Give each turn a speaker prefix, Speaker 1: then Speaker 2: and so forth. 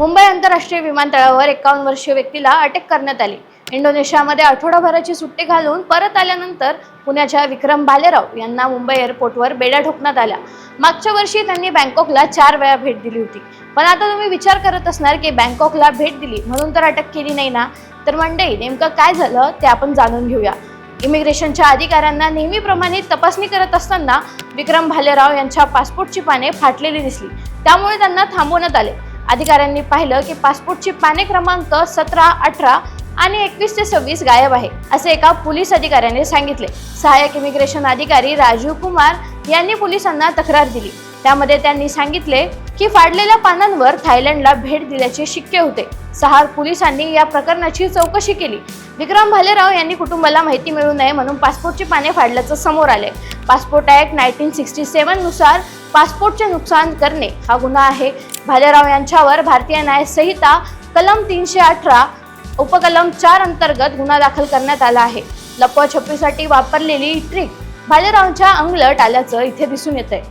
Speaker 1: मुंबई आंतरराष्ट्रीय विमानतळावर एकावन्न वर्षीय व्यक्तीला अटक करण्यात आली. इंडोनेशियामध्ये आठवडाभराची सुट्टी घालून परत आल्यानंतर पुण्याच्या विक्रम भालेराव यांना मुंबई एअरपोर्टवर बेड्या ठोकण्यात आल्या. मागच्या वर्षी त्यांनी बँकॉकला चार वेळा भेट दिली होती. पण आता तुम्ही विचार करत असणार की बँकॉकला भेट दिली म्हणून तर अटक केली नाही ना? तर मंडई नेमकं काय झालं ते आपण जाणून घेऊया. इमिग्रेशनच्या अधिकाऱ्यांना नेहमीप्रमाणे तपासणी करत असताना विक्रम भालेराव यांच्या पासपोर्टची पाने फाटलेली दिसली. त्यामुळे त्यांना थांबवण्यात आले. अधिकाऱ्यांनी पाहिलं की पासपोर्टची पाने क्रमांक सतरा अठरा आणि एकवीस ते सव्वीस गायब आहे असे एका पोलीस अधिकाऱ्याने सांगितले. सहाय्यक इमिग्रेशन अधिकारी राजीव कुमार यांनी पोलिसांना तक्रार दिली. त्यामध्ये त्यांनी सांगितले की फाडलेल्या पानांवर थायलंडला भेट दिल्याचे शिक्के होते. सहार पोलिसांनी या प्रकरणाची चौकशी केली. विक्रम भालेराव यांनी कुटुंबाला माहिती मिळू नये म्हणून पासपोर्टची पाने फाडल्याचं समोर आले. पासपोर्ट ऍक्ट नाईन्टीन सिक्स्टी सेवननुसार पासपोर्टचे नुकसान करणे हा गुन्हा आहे. भालेराव यांच्यावर भारतीय न्याय संहिता कलम तीनशे अठरा उपकलम चार अंतर्गत गुन्हा दाखल करण्यात आला आहे. लपवाछपीसाठी वापरलेली ट्रिक भालेरावांच्या अंगलट आल्याचं इथे दिसून येत आहे